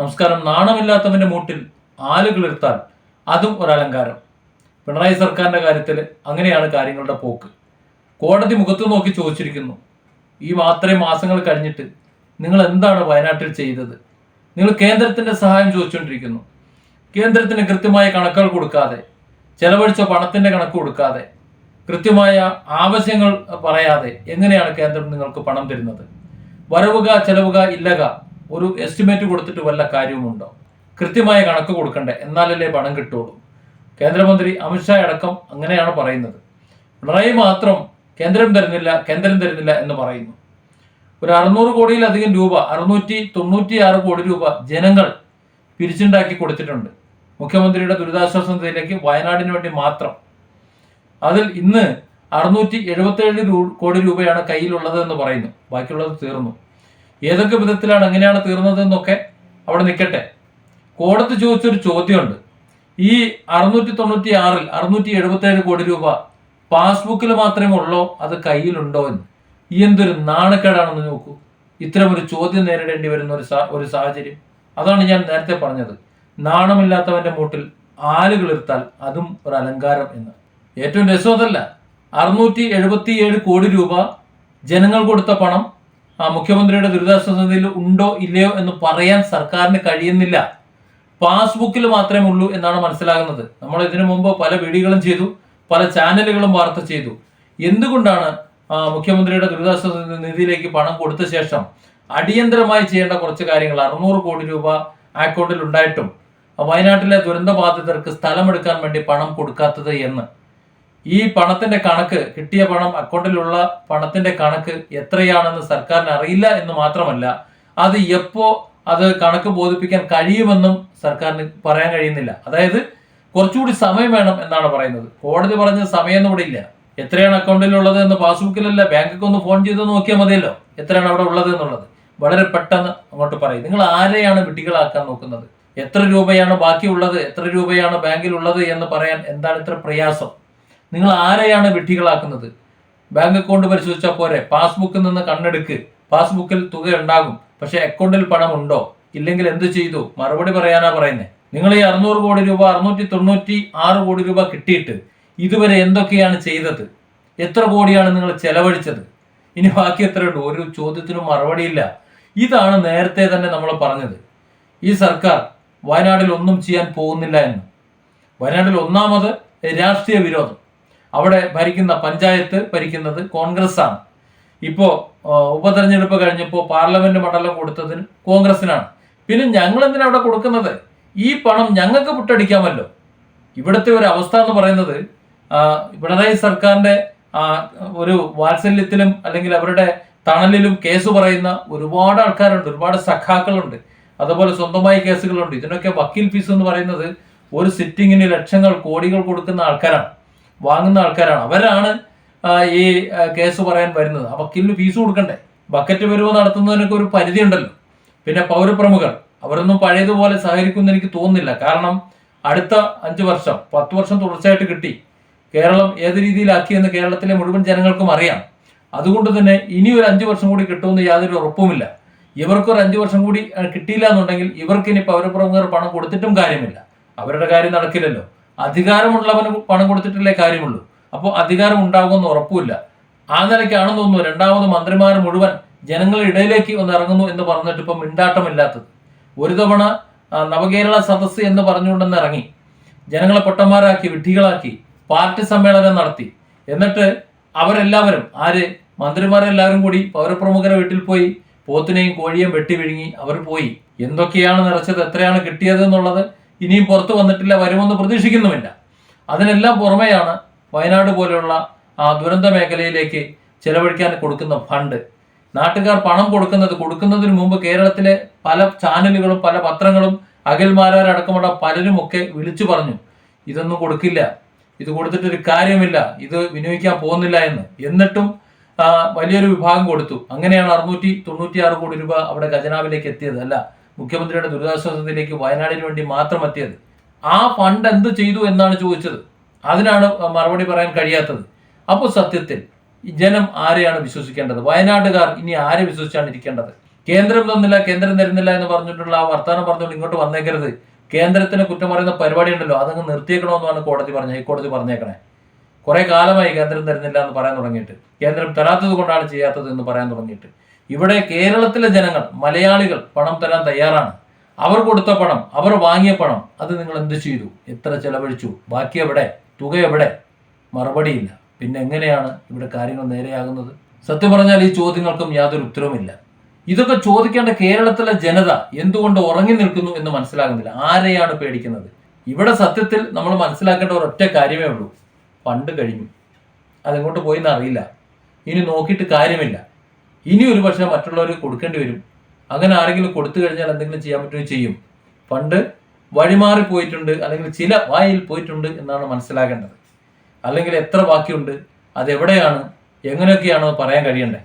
നമസ്കാരം നാണമില്ലാത്തവന്റെ മൂട്ടിൽ ആലുകൾ എടുത്താൽ അതും ഒരലങ്കാരം. പിണറായി സർക്കാരിന്റെ കാര്യത്തിൽ അങ്ങനെയാണ് കാര്യങ്ങളുടെ പോക്ക്. കോടതി മുഖത്ത് നോക്കി ചോദിച്ചിരിക്കുന്നു ഈ മാത്രമേ മാസങ്ങൾ കഴിഞ്ഞിട്ട് നിങ്ങൾ എന്താണ് വയനാട്ടിൽ ചെയ്തത്? നിങ്ങൾ കേന്ദ്രത്തിന്റെ സഹായം ചോദിച്ചുകൊണ്ടിരിക്കുന്നു കേന്ദ്രത്തിന് കൃത്യമായ കണക്കുകൾ കൊടുക്കാതെ ചെലവഴിച്ച പണത്തിന്റെ കണക്ക് കൊടുക്കാതെ കൃത്യമായ ആവശ്യങ്ങൾ പറയാതെ എങ്ങനെയാണ് കേന്ദ്രം നിങ്ങൾക്ക് പണം തരുന്നത്? വരവുക ചെലവുക ഇല്ലക ഒരു എസ്റ്റിമേറ്റ് കൊടുത്തിട്ട് വല്ല കാര്യവുമുണ്ടോ? കൃത്യമായ കണക്ക് കൊടുക്കണ്ടേ? എന്നാലല്ലേ പണം കിട്ടുള്ളൂ. കേന്ദ്രമന്ത്രി അമിത്ഷാ അടക്കം അങ്ങനെയാണ് പറയുന്നത്. പിണറായി മാത്രം കേന്ദ്രം തരുന്നില്ല കേന്ദ്രം തരുന്നില്ല എന്ന് പറയുന്നു. ഒരു അറുന്നൂറ് കോടിയിലധികം രൂപ അറുന്നൂറ്റി തൊണ്ണൂറ്റി ആറ് കോടി രൂപ ജനങ്ങൾ പിരിച്ചുണ്ടാക്കി കൊടുത്തിട്ടുണ്ട്. മുഖ്യമന്ത്രിയുടെ ദുരിതാശ്വാസ നിധിയിലേക്ക് വയനാടിന് വേണ്ടി മാത്രം. അതിൽ ഇന്ന് അറുന്നൂറ്റി എഴുപത്തേഴ് കോടി രൂപയാണ് കയ്യിലുള്ളത് എന്ന് പറയുന്നു. ബാക്കിയുള്ളത് തീർന്നു. ഏതൊക്കെ വിധത്തിലാണ് എങ്ങനെയാണ് തീർന്നതെന്നൊക്കെ അവിടെ നിൽക്കട്ടെ. കോടതി ചോദിച്ചൊരു ചോദ്യമുണ്ട്. ഈ അറുന്നൂറ്റി തൊണ്ണൂറ്റി ആറിൽ അറുന്നൂറ്റി എഴുപത്തേഴ് കോടി രൂപ പാസ്ബുക്കിൽ മാത്രമേ ഉള്ളോ? അത് കയ്യിലുണ്ടോ എന്ന്. ഈ എന്തൊരു നാണക്കേടാണെന്ന് നോക്കൂ. ഇത്തരം ഒരു ചോദ്യം നേരിടേണ്ടി വരുന്ന ഒരു ഒരു സാഹചര്യം. അതാണ് ഞാൻ നേരത്തെ പറഞ്ഞത്. നാണമില്ലാത്തവന്റെ മൂട്ടിൽ ആലുകൾ ഇർത്താൽ അതും ഒരു അലങ്കാരം എന്ന്. ഏറ്റവും രസം അതല്ല അറുന്നൂറ്റി എഴുപത്തി ഏഴ് കോടി രൂപ ജനങ്ങൾ കൊടുത്ത പണം മുഖ്യമന്ത്രിയുടെ ദുരിതാശ്വാസ നിധിയിൽ ഉണ്ടോ ഇല്ലയോ എന്ന് പറയാൻ സർക്കാരിന് കഴിയുന്നില്ല. പാസ്ബുക്കിൽ മാത്രമേ ഉള്ളൂ എന്നാണ് മനസ്സിലാകുന്നത്. നമ്മൾ ഇതിനു മുമ്പ് പല വീഡിയോകളും ചെയ്തു പല ചാനലുകളും വാർത്ത ചെയ്തു. എന്തുകൊണ്ടാണ് മുഖ്യമന്ത്രിയുടെ ദുരിതാശ്വാസ നിധിയിലേക്ക് പണം കൊടുത്ത ശേഷം അടിയന്തരമായി ചെയ്യേണ്ട കുറച്ച് കാര്യങ്ങൾ അറുന്നൂറ് കോടി രൂപ അക്കൗണ്ടിൽ ഉണ്ടായിട്ടും വയനാട്ടിലെ ദുരന്ത ബാധിതർക്ക് സ്ഥലമെടുക്കാൻ വേണ്ടി പണം കൊടുക്കാത്തത് എന്ന്? ഈ പണത്തിന്റെ കണക്ക് കിട്ടിയ പണം അക്കൗണ്ടിലുള്ള പണത്തിന്റെ കണക്ക് എത്രയാണെന്ന് സർക്കാരിന് അറിയില്ല എന്ന് മാത്രമല്ല അത് എപ്പോ അത് കണക്ക് ബോധിപ്പിക്കാൻ കഴിയുമെന്നും സർക്കാരിന് പറയാൻ കഴിയുന്നില്ല. അതായത് കുറച്ചുകൂടി സമയം വേണം എന്നാണ് പറയുന്നത്. കോടതി പറഞ്ഞ സമയം ഇവിടെ ഇല്ല. എത്രയാണ് അക്കൗണ്ടിലുള്ളത് എന്ന് പാസ്ബുക്കിലല്ല ബാങ്കൊക്കെ ഒന്ന് ഫോൺ ചെയ്ത് നോക്കിയാൽ മതിയല്ലോ. എത്രയാണ് അവിടെ ഉള്ളത് എന്നുള്ളത്. വളരെ പെട്ടെന്ന് അങ്ങോട്ട് പറയും. നിങ്ങൾ ആരെയാണ് വിട്ടികളാക്കാൻ നോക്കുന്നത്? എത്ര രൂപയാണ് ബാക്കിയുള്ളത്? എത്ര രൂപയാണ് ബാങ്കിൽ ഉള്ളത് എന്ന് പറയാൻ എന്താണ് ഇത്ര പ്രയാസം? നിങ്ങൾ ആരെയാണ് വിഡ്ഢികളാക്കുന്നത്? ബാങ്ക് അക്കൗണ്ട് പരിശോധിച്ചാൽ പോരെ. പാസ്ബുക്കിൽ നിന്ന് കണ്ണെടുക്ക്. പാസ്ബുക്കിൽ തുക ഉണ്ടാകും. പക്ഷെ അക്കൗണ്ടിൽ പണം ഉണ്ടോ? ഇല്ലെങ്കിൽ എന്ത് ചെയ്തു? മറുപടി പറയാനാ പറയുന്നത് നിങ്ങൾ ഈ അറുന്നൂറ് കോടി രൂപ അറുന്നൂറ്റി തൊണ്ണൂറ്റി ആറ് കോടി രൂപ കിട്ടിയിട്ട് ഇതുവരെ എന്തൊക്കെയാണ് ചെയ്തത്? എത്ര കോടിയാണ് നിങ്ങൾ ചെലവഴിച്ചത്? ഇനി ബാക്കി എത്ര ഉണ്ട്? ഒരു ചോദ്യത്തിനും മറുപടിയില്ല ഇതാണ് നേരത്തെ തന്നെ നമ്മൾ പറഞ്ഞത്. ഈ സർക്കാർ വയനാട്ടിൽ ഒന്നും ചെയ്യാൻ പോകുന്നില്ല എന്ന്. വയനാട്ടിൽ ഒന്നാമത് രാഷ്ട്രീയ വിരോധം. അവിടെ ഭരിക്കുന്ന പഞ്ചായത്ത് ഭരിക്കുന്നത് കോൺഗ്രസ് ആണ് ഇപ്പോ ഉപതെരഞ്ഞെടുപ്പ് കഴിഞ്ഞപ്പോൾ പാർലമെന്റ് മണ്ഡലം കൊടുത്തതിന് കോൺഗ്രസിനാണ് പിന്നെ ഞങ്ങൾ എന്തിനാണ് അവിടെ കൊടുക്കുന്നത്? ഈ പണം ഞങ്ങൾക്ക് പുട്ടടിക്കാമല്ലോ. ഇവിടുത്തെ ഒരു അവസ്ഥ എന്ന് പറയുന്നത് പിണറായി സർക്കാരിന്റെ ഒരു വാത്സല്യത്തിലും അല്ലെങ്കിൽ അവരുടെ തണലിലും കേസ് പറയുന്ന ഒരുപാട് ആൾക്കാരുണ്ട് ഒരുപാട് സഖാക്കളുണ്ട്. അതുപോലെ സ്വന്തമായി കേസുകളുണ്ട്. ഇതിനൊക്കെ വക്കീൽ ഫീസ് എന്ന് പറയുന്നത് ഒരു സിറ്റിങ്ങിന് ലക്ഷങ്ങൾ കോടികൾ കൊടുക്കുന്ന ആൾക്കാരാണ്. വാങ്ങുന്ന ആൾക്കാരാണ്. അവരാണ് ഈ കേസ് പറയാൻ വരുന്നത്. ആ വക്കീലിന് ഫീസ് കൊടുക്കണ്ടേ? ബക്കറ്റ് വരുമോ നടത്തുന്നതിനൊക്കെ ഒരു പരിധി ഉണ്ടല്ലോ. പിന്നെ പൗരപ്രമുഖർ അവരൊന്നും പഴയതുപോലെ സഹകരിക്കുമെന്ന് എനിക്ക് തോന്നുന്നില്ല. കാരണം അടുത്ത അഞ്ചു വർഷം പത്ത് വർഷം തുടർച്ചയായിട്ട് കിട്ടി. കേരളം ഏത് രീതിയിലാക്കിയെന്ന് കേരളത്തിലെ മുഴുവൻ ജനങ്ങൾക്കും അറിയാം. അതുകൊണ്ട് തന്നെ ഇനി ഒരു അഞ്ചു വർഷം കൂടി കിട്ടുമെന്ന് യാതൊരു ഉറപ്പുമില്ല. ഇവർക്കൊരു അഞ്ചു വർഷം കൂടി കിട്ടിയില്ല എന്നുണ്ടെങ്കിൽ ഇവർക്ക് ഇനി പൗരപ്രമുഖർ പണം കൊടുത്തിട്ടും കാര്യമില്ല. അവരുടെ കാര്യം നടക്കില്ലല്ലോ. അധികാരമുള്ളവന് പണം കൊടുത്തിട്ടല്ലേ കാര്യമുള്ളൂ. അപ്പോൾ അധികാരം ഉണ്ടാകുമെന്ന് ഉറപ്പില്ല ആ നിലയ്ക്കാണെന്ന് തോന്നുന്നു രണ്ടാമത് മന്ത്രിമാർ മുഴുവൻ ജനങ്ങളുടെ ഇടയിലേക്ക് ഒന്ന് ഇറങ്ങുന്നു എന്ന് പറഞ്ഞിട്ട് ഇപ്പം മിണ്ടാട്ടമില്ലാത്തത്. ഒരു തവണ നവകേരള സദസ്സ് എന്ന് പറഞ്ഞുകൊണ്ടെന്ന് ഇറങ്ങി. ജനങ്ങളെ പൊട്ടന്മാരാക്കി വിഡ്ഢികളാക്കി പാർട്ടി സമ്മേളനം നടത്തി. എന്നിട്ട് അവരെല്ലാവരും ആര്? മന്ത്രിമാരെല്ലാവരും കൂടി പൗരപ്രമുഖരെ വീട്ടിൽ പോയി പോത്തിനെയും കോഴിയെയും വെട്ടി വിഴുങ്ങി അവർ പോയി. എന്തൊക്കെയാണ് നിറച്ചത്? എത്രയാണ് കിട്ടിയത് എന്നുള്ളത് ഇനിയും പുറത്തു വന്നിട്ടില്ല വരുമെന്ന് പ്രതീക്ഷിക്കുന്നുമില്ല. അതിനെല്ലാം പുറമെയാണ് വയനാട് പോലെയുള്ള ആ ദുരന്ത മേഖലയിലേക്ക് ചെലവഴിക്കാൻ കൊടുക്കുന്ന ഫണ്ട്. നാട്ടുകാർ പണം കൊടുക്കുന്നത് കൊടുക്കുന്നതിന് മുമ്പ് കേരളത്തിലെ പല ചാനലുകളും പല പത്രങ്ങളും അഖിൽമാരാരടക്കമുള്ള പലരും ഒക്കെ വിളിച്ചു പറഞ്ഞു ഇതൊന്നും കൊടുക്കില്ല ഇത് കൊടുത്തിട്ടൊരു കാര്യമില്ല ഇത് വിനിയോഗിക്കാൻ പോകുന്നില്ല എന്ന്. എന്നിട്ടും വലിയൊരു വിഭാഗം കൊടുത്തു. അങ്ങനെയാണ് അറുന്നൂറ്റി തൊണ്ണൂറ്റി ആറ് കോടി രൂപ അവിടെ ഖജനാവിലേക്ക് എത്തിയത്. അല്ല മുഖ്യമന്ത്രിയുടെ ദുരിതാശ്വാസത്തിലേക്ക് വയനാടിന് വേണ്ടി മാത്രം എത്തിയത്. ആ ഫണ്ട് എന്ത് ചെയ്തു എന്നാണ് ചോദിച്ചത്. അതിനാണ് മറുപടി പറയാൻ കഴിയാത്തത്. അപ്പോൾ സത്യത്തിൽ ജനം ആരെയാണ് വിശ്വസിക്കേണ്ടത്? വയനാട്ടുകാർ ഇനി ആരെ വിശ്വസിച്ചാണ് ഇരിക്കേണ്ടത്? കേന്ദ്രം തന്നില്ല കേന്ദ്രം തരുന്നില്ല എന്ന് പറഞ്ഞിട്ടുള്ള ആ വർത്തമാനം പറഞ്ഞുകൊണ്ട് ഇങ്ങോട്ട് വന്നേക്കരുത്. കേന്ദ്രത്തിന് കുറ്റം പറയുന്ന പരിപാടി ഉണ്ടല്ലോ അതങ്ങ് നിർത്തിയേക്കണമെന്നാണ് കോടതി പറഞ്ഞത് ഹൈക്കോടതി പറഞ്ഞേക്കണേ. കുറേ കാലമായി കേന്ദ്രം തരുന്നില്ല എന്ന് പറയാൻ തുടങ്ങിയിട്ട്. കേന്ദ്രം തരാത്തത് കൊണ്ടാണ് ചെയ്യാത്തത് എന്ന് പറയാൻ തുടങ്ങിയിട്ട്. ഇവിടെ കേരളത്തിലെ ജനങ്ങൾ മലയാളികൾ പണം തരാൻ തയ്യാറാണ്. അവർ കൊടുത്ത പണം അവർ വാങ്ങിയ പണം അത് നിങ്ങൾ എന്ത് ചെയ്തു? എത്ര ചെലവഴിച്ചു? ബാക്കി എവിടെ? തുക എവിടെ? മറുപടിയില്ല. പിന്നെ എങ്ങനെയാണ് ഇവിടെ കാര്യങ്ങൾ നേരെയാകുന്നത്? സത്യം പറഞ്ഞാൽ ഈ ചോദ്യങ്ങൾക്കും യാതൊരു ഉത്തരവുമില്ല. ഇതൊക്കെ ചോദിക്കേണ്ട കേരളത്തിലെ ജനത എന്തുകൊണ്ട് ഉറങ്ങി നിൽക്കുന്നു എന്ന് മനസ്സിലാകുന്നില്ല. ആരെയാണ് പേടിക്കുന്നത്? ഇവിടെ സത്യത്തിൽ നമ്മൾ മനസ്സിലാക്കേണ്ട ഒരൊറ്റ കാര്യമേ ഉള്ളൂ. പണ്ട് കഴിഞ്ഞു. അതെങ്ങോട്ട് പോയി എന്നറിയില്ല. ഇനി നോക്കിയിട്ട് കാര്യമില്ല. ഇനി ഒരു പക്ഷേ മറ്റുള്ളവർ കൊടുക്കേണ്ടി വരും. അങ്ങനെ ആരെങ്കിലും കൊടുത്തു കഴിഞ്ഞാൽ എന്തെങ്കിലും ചെയ്യാൻ പറ്റുമോ ചെയ്യും. ഫണ്ട് വഴിമാറി പോയിട്ടുണ്ട് അല്ലെങ്കിൽ ചില വായിൽ പോയിട്ടുണ്ട് എന്നാണ് മനസ്സിലാക്കേണ്ടത്. അല്ലെങ്കിൽ എത്ര ബാക്കിയുണ്ട് അതെവിടെയാണ് എങ്ങനെയൊക്കെയാണോ പറയാൻ കഴിയണ്ടേ